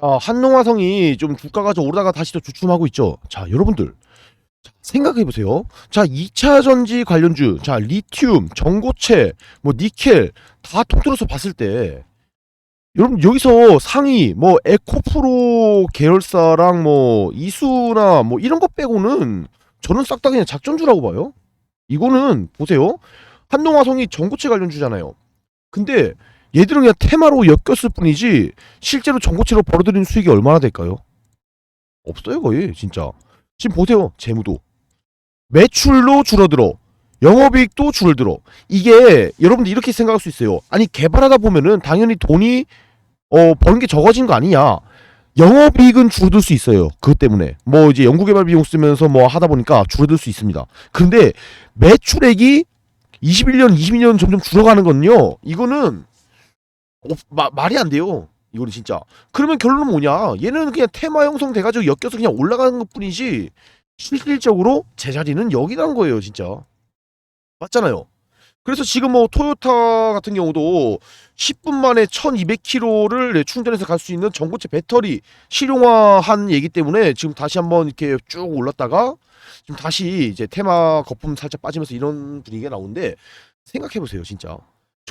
자, 한농화성이 좀 주가가 좀 오르다가 다시 또 주춤하고 있죠. 자, 여러분들. 자, 생각해 보세요. 자, 2차 전지 관련주, 자, 리튬, 전고체, 뭐 니켈 다 통틀어서 봤을 때 여러분 여기서 상위 뭐 에코프로 계열사랑 뭐 이수나 뭐 이런 것 빼고는 저는 싹 다 그냥 작전주라고 봐요. 이거는 보세요. 한농화성이 전고체 관련주잖아요. 근데 얘들은 그냥 테마로 엮였을 뿐이지 실제로 전고체로 벌어들인 수익이 얼마나 될까요? 없어요 거의 진짜. 지금 보세요 재무도 매출로 줄어들어 영업이익도 줄어들어 이게 여러분들 이렇게 생각할 수 있어요. 아니 개발하다 보면은 당연히 돈이 어 버는 게 적어진 거 아니냐? 영업이익은 줄어들 수 있어요. 그것 때문에 뭐 이제 연구개발 비용 쓰면서 뭐 하다 보니까 줄어들 수 있습니다. 근데 매출액이 21년, 22년 점점 줄어가는 건요. 이거는 어, 마, 말이 안 돼요. 이거는 진짜. 그러면 결론은 뭐냐? 얘는 그냥 테마 형성 돼가지고 엮여서 그냥 올라가는 것 뿐이지 실질적으로 제자리는 여기라는 거예요, 진짜. 맞잖아요. 그래서 지금 뭐 토요타 같은 경우도 10분 만에 1200km를 충전해서 갈 수 있는 전고체 배터리 실용화한 얘기 때문에 지금 다시 한번 이렇게 쭉 올랐다가 지금 다시 이제 테마 거품 살짝 빠지면서 이런 분위기가 나오는데 생각해 보세요, 진짜.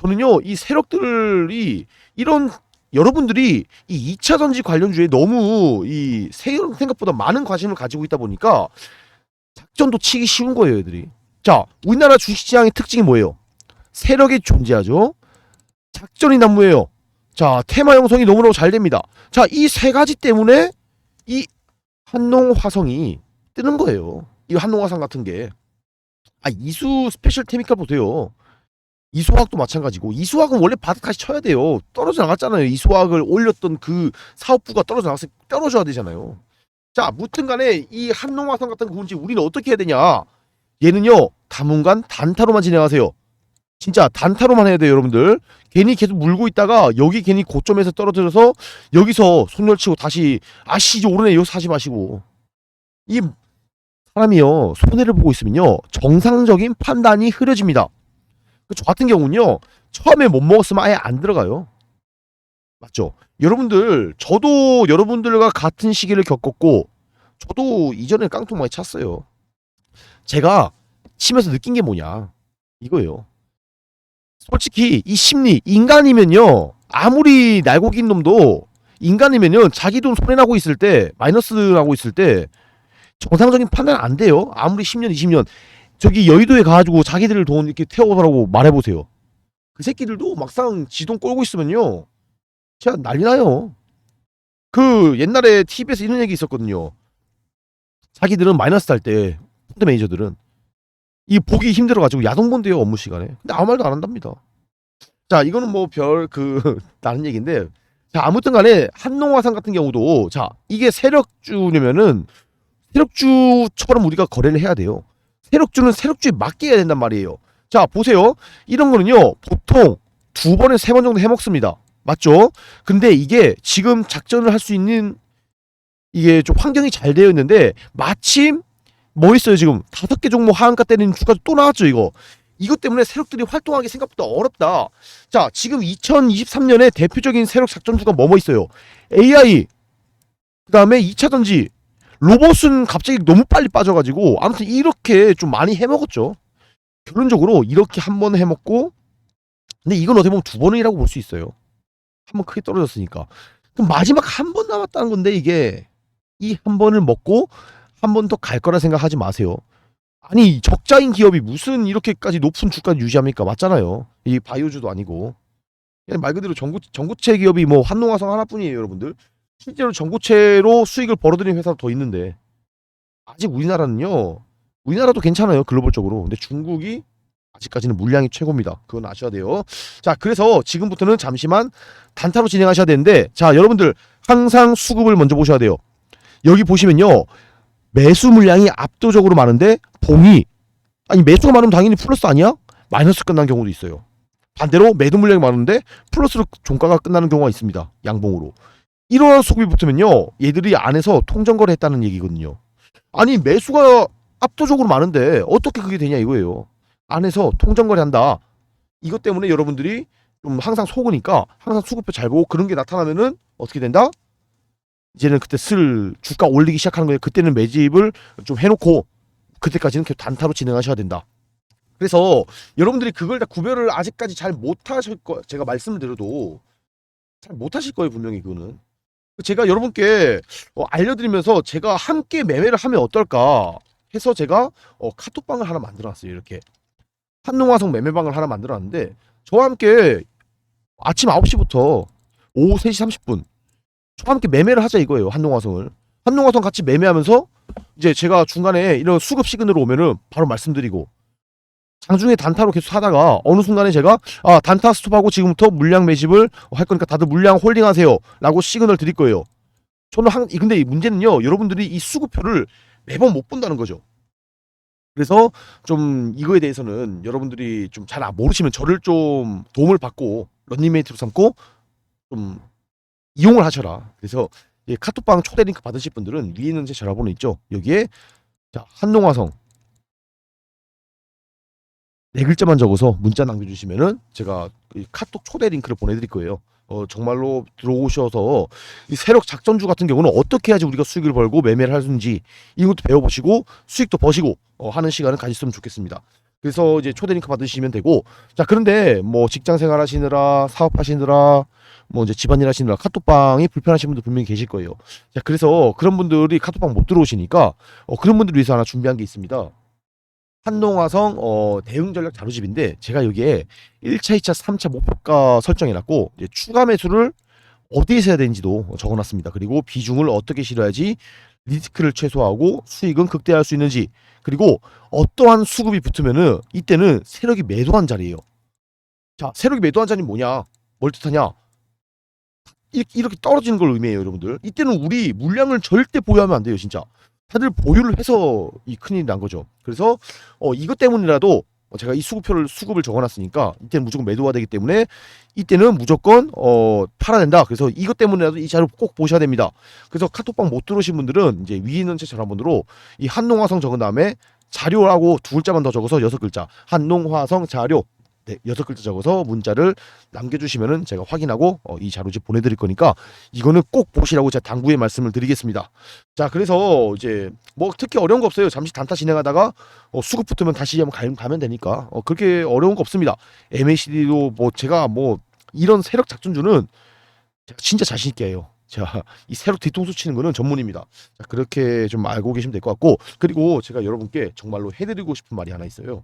저는요, 이 세력들이 이런 여러분들이 이 2차 전지 관련주에 너무 이 세- 생각보다 많은 관심을 가지고 있다 보니까 작전도 치기 쉬운 거예요, 애들이. 자, 우리나라 주식시장의 특징이 뭐예요? 세력이 존재하죠. 작전이 난무해요. 자, 테마 형성이 너무너무 잘 됩니다. 자, 이 세 가지 때문에 이 한농 화성이 뜨는 거예요. 이 한농 화성 같은 게. 아, 이수 스페셜 케미칼 보세요. 이수화학도 마찬가지고 이수화학은 원래 바닥까지 쳐야 돼요. 떨어져 나갔잖아요. 이수화학을 올렸던 그 사업부가 떨어져 나갔을 때 떨어져야 되잖아요. 자, 무튼 간에 이 한농화성 같은 군지 우리는 어떻게 해야 되냐? 얘는요 당분간 단타로만 진행하세요. 진짜 단타로만 해야 돼요, 여러분들. 괜히 계속 물고 있다가 여기 괜히 고점에서 떨어져서 여기서 손절치고 다시 아씨 이제 오르네 여기서 사지 마시고 이 사람이요 손해를 보고 있으면요 정상적인 판단이 흐려집니다. 그저 같은 경우는요 처음에 못 먹었으면 아예 안 들어가요. 맞죠? 여러분들 저도 여러분들과 같은 시기를 겪었고 저도 이전에 깡통 많이 찼어요. 제가 치면서 느낀 게 뭐냐 이거예요. 솔직히 이 심리 인간이면요 아무리 날고 긴 놈도 인간이면요 자기 돈 손해 나고 있을 때 마이너스 나고 있을 때 정상적인 판단 안 돼요. 아무리 10년 20년 저기 여의도에 가가지고 자기들 돈 이렇게 태워보라고 말해보세요. 그 새끼들도 막상 지돈 꼴고 있으면요 진짜 난리 나요. 그 옛날에 TV에서 이런 얘기 있었거든요. 자기들은 마이너스 할 때 펀드 매니저들은 이 보기 힘들어가지고 야동 본대요 업무 시간에. 근데 아무 말도 안 한답니다. 자 이거는 뭐 별 그 다른 얘기인데 자 아무튼간에 한농화산 같은 경우도 자 이게 세력주냐면은 세력주처럼 우리가 거래를 해야 돼요. 세력주는 세력주에 해야 된단 말이에요. 자 보세요 이런 거는요 보통 두 번에 세번 정도 해먹습니다. 맞죠? 근데 이게 지금 작전을 할 수 있는 이게 좀 환경이 잘 되어 있는데 마침 뭐 있어요 지금 다섯 개 종목 하한가 때리는 주가 또 나왔죠 이거 이것 때문에 세력들이 활동하기 생각보다 어렵다 자 지금 2023년에 대표적인 세력 작전주가 뭐뭐 있어요 AI 그 다음에 2차 전지 로봇은 갑자기 너무 빨리 빠져가지고 아무튼 이렇게 좀 많이 해먹었죠 결론적으로 이렇게 한 번 해먹고 근데 이건 어떻게 보면 두 번이라고 볼 수 있어요 한 번 크게 떨어졌으니까 그럼 마지막 한 번 남았다는 건데 이게 이 한 번을 먹고 한 번 더 갈 거라 생각하지 마세요. 아니 적자인 기업이 무슨 이렇게까지 높은 주가를 유지합니까? 맞잖아요. 이 바이오주도 아니고 말 그대로 전구 전구체 기업이 뭐 한농화성 하나뿐이에요, 여러분들. 실제로 전구체로 수익을 벌어들이는 회사도 더 있는데 아직 우리나라는요. 우리나라도 괜찮아요 글로벌적으로. 근데 중국이 아직까지는 물량이 최고입니다. 그건 아셔야 돼요. 자, 그래서 지금부터는 잠시만 단타로 진행하셔야 되는데 자, 여러분들 항상 수급을 먼저 보셔야 돼요. 여기 보시면요. 매수 물량이 압도적으로 많은데 봉이 아니 매수가 많으면 당연히 플러스 아니야? 마이너스 끝난 경우도 있어요. 반대로 매도 물량이 많은데 플러스로 종가가 끝나는 경우가 있습니다. 양봉으로. 이러한 수급이 붙으면요. 얘들이 안에서 통정거래 했다는 얘기거든요. 아니 매수가 압도적으로 많은데 어떻게 그게 되냐 이거예요. 안에서 통정거래 한다. 이것 때문에 여러분들이 좀 항상 속으니까 항상 수급표 잘 보고 그런 게 나타나면은 어떻게 된다? 이제는 그때 슬 주가 올리기 시작하는 거예요. 그때는 매집을 좀 해놓고 그때까지는 계속 단타로 진행하셔야 된다. 그래서 여러분들이 그걸 다 구별을 아직까지 잘 못하실 거 제가 말씀을 드려도 잘 못하실 거예요 분명히 그거는 제가 여러분께 어, 알려드리면서 제가 함께 매매를 하면 어떨까 해서 제가 어, 카톡방을 하나 만들어놨어요 이렇게. 한농화성 매매방을 하나 만들어놨는데 저와 함께 아침 9시부터 오후 3시 30분 저와 함께 매매를 하자 이거예요 한농화성을. 한농화성 같이 매매하면서 이제 제가 중간에 이런 수급 시그널 오면은 바로 말씀드리고 장중에 단타로 계속 사다가 어느 순간에 제가 아 단타 스톱하고 지금부터 물량 매집을 할 거니까 다들 물량 홀딩하세요 라고 시그널 드릴 거예요. 저는 한 근데 이 문제는요 여러분들이 이 수급표를 매번 못 본다는 거죠. 그래서 좀 이거에 대해서는 여러분들이 좀 잘 모르시면 저를 좀 도움을 받고 런닝메이트로 삼고 좀 이용을 하셔라. 그래서 이 카톡방 초대 링크 받으실 분들은 위에 있는 제 전화번호 있죠. 여기에 자 한농화성 네 글자만 적어서 문자 남겨주시면은 제가 이 카톡 초대 링크를 보내드릴 거예요. 어 정말로 들어오셔서 이 세력 작전주 같은 경우는 어떻게 해야지 우리가 수익을 벌고 매매를 하는지 이것도 배워보시고 수익도 버시고 어, 하는 시간을 가졌으면 좋겠습니다. 그래서 이제 초대 링크 받으시면 되고 자 그런데 뭐 직장 생활 하시느라 사업 하시느라 뭐 이제 집안일 하시느라 카톡방이 불편하신 분들 분명히 계실 거예요. 자 그래서 그런 분들이 카톡방 못 들어오시니까 어, 그런 분들을 위해서 하나 준비한 게 있습니다. 한농화성 어, 대응 전략 자료집인데 제가 여기에 1차, 2차, 3차 목표가 설정해놨고 추가 매수를 어디에서 해야 되는지도 적어놨습니다. 그리고 비중을 어떻게 실어야지 리스크를 최소화하고 수익은 극대화할 수 있는지 그리고 어떠한 수급이 붙으면은 이때는 세력이 매도한 자리예요. 자, 세력이 매도한 자리는 뭐냐? 뭘 뜻하냐? 이렇게 떨어지는 걸 의미해요, 여러분들. 이때는 우리 물량을 절대 보유하면 안 돼요, 진짜. 다들 보유를 해서 이 큰일이 난 거죠. 그래서 어, 이것 때문이라도 어, 제가 이 수급표를 수급을 적어놨으니까 이때는 무조건 매도가 되기 때문에 이때는 무조건 어, 팔아야 된다. 그래서 이것 때문이라도 이 자료 꼭 보셔야 됩니다. 그래서 카톡방 못 들어오신 분들은 이제 위에 있는 제 전화번호로 이 한농화성 적은 다음에 자료라고 두 글자만 더 적어서 여섯 글자 한농화성 자료 네, 여섯 글자 적어서 문자를 남겨주시면은 제가 확인하고 어, 이 자료집 보내드릴 거니까 이거는 꼭 보시라고 제가 당부의 말씀을 드리겠습니다. 자, 그래서 이제 뭐 특히 어려운 거 없어요. 잠시 단타 진행하다가 어, 수급 붙으면 다시 한번 가- 가면 되니까 어, 그렇게 어려운 거 없습니다. MACD도 뭐 제가 뭐 이런 세력 작전주는 진짜 자신 있게 해요. 제가 이 세력 뒤통수 치는 거는 전문입니다. 자, 그렇게 좀 알고 계시면 될 것 같고 그리고 제가 여러분께 정말로 해드리고 싶은 말이 하나 있어요.